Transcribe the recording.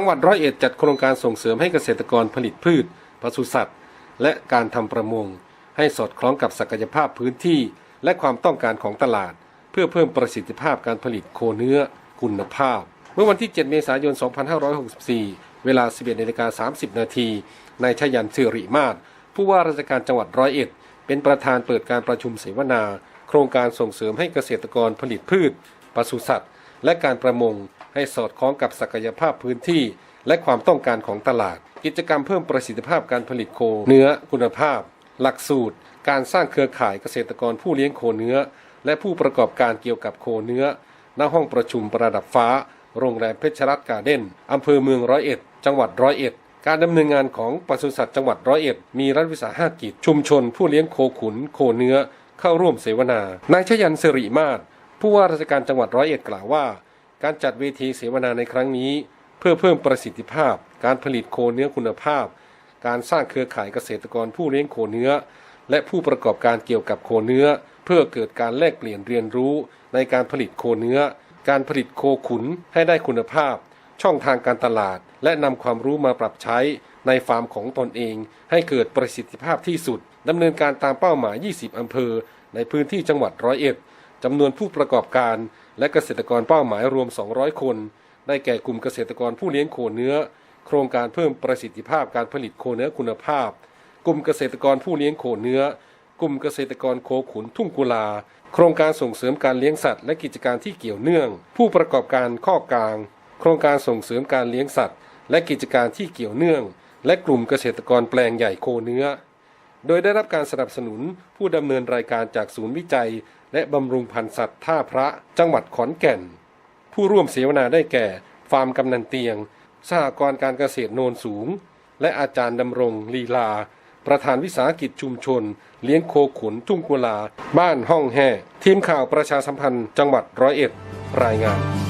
จังหวัดร้อยเอ็ดจัดโครงการส่งเสริมให้เกษตรกรผลิตพืชปศุสัตว์ และการทำประมง ให้สอดคล้องกับศักยภาพพื้นที่ และความต้องการของตลาด เพื่อเพิ่มประสิทธิภาพการผลิตโคเนื้อคุณภาพ เมื่อวันที่ 7 เมษายน 2564 เวลา 11นาฬิกา30 นาทีนายชยันสิริมาศผู้ว่าราชการจังหวัดร้อยเอ็ด เป็นประธานเปิดการประชุมเสวนา โครงการส่งเสริมให้เกษตรกรผลิตพืชปศุสัตว์ และการประมง ให้สอดคล้องกับศักยภาพพื้นที่ และความต้องการของตลาด กิจกรรมเพิ่มประสิทธิภาพการผลิตโคเนื้อคุณภาพ หลักสูตร การสร้างเครือข่ายเกษตรกรผู้เลี้ยงโคเนื้อ และผู้ประกอบการเกี่ยวกับโคเนื้อณห้องประชุมประดับฟ้า โรงแรมเพชรรัตน์การ์เด้นอำเภอเมืองร้อยเอ็ด จังหวัดร้อยเอ็ดการดำเนินงานของปศุสัตว์จังหวัดร้อยเอ็ดมีรัฐวิสาหกิจ ชุมชนผู้เลี้ยงโคขุน โคเนื้อ เข้าร่วมเสวนา นายชยันสิริมาศผู้ว่าราชการจังหวัดร้อยเอ็ดกล่าวว่า การจัดเวทีเสวนาในครั้งนี้ เพื่อเพิ่มประสิทธิภาพ การผลิตโคเนื้อคุณภาพ การสร้างเครือข่ายเกษตรกรผู้เลี้ยงโคเนื้อ และผู้ประกอบการเกี่ยวกับโคเนื้อ เพื่อเกิดการแลกเปลี่ยนเรียนรู้ในการผลิตโคเนื้อ การผลิตโคขุนให้ได้คุณภาพ ช่องทางการตลาด และนำความรู้มาปรับใช้ในฟาร์มของตนเอง ให้เกิดประสิทธิภาพที่สุดดำเนินการตามเป้าหมาย 20 อำเภอ ในพื้นที่จังหวัดร้อยเอ็ด จำนวนผู้ประกอบการ และเกษตรกรเป้าหมายรวม 200 คน ได้แก่กลุ่มเกษตรกรผู้เลี้ยงโคเนื้อ โครงการเพิ่มประสิทธิภาพการผลิตโคเนื้อคุณภาพ กลุ่มเกษตรกรผู้เลี้ยงโคเนื้อ กลุ่มเกษตรกรโคขุนทุ่งกุลา โครงการส่งเสริมการเลี้ยงสัตว์และกิจการที่เกี่ยวเนื่อง ผู้ประกอบการข้อกลาง โครงการส่งเสริมการเลี้ยงสัตว์ และกิจการที่เกี่ยวเนื่อง และกลุ่มเกษตรกรแปลงใหญ่โคเนื้อ โดยได้รับการสนับสนุนผู้ดำเนินรายการจากศูนย์วิจัย และบำรุงพันธุ์สัตว์ท่าพระจังหวัดขอนแก่น ผู้ร่วมเสวนาได้แก่ ฟาร์มกำนันเตียงสหกรณ์การเกษตรโนนสูง และอาจารย์ดำรงลีลา ประธานวิสาหกิจชุมชน เลี้ยงโคขุนทุ่งกุลา บ้านห้องแห่ ทีมข่าวประชาสัมพันธ์จังหวัดร้อยเอ็ด รายงาน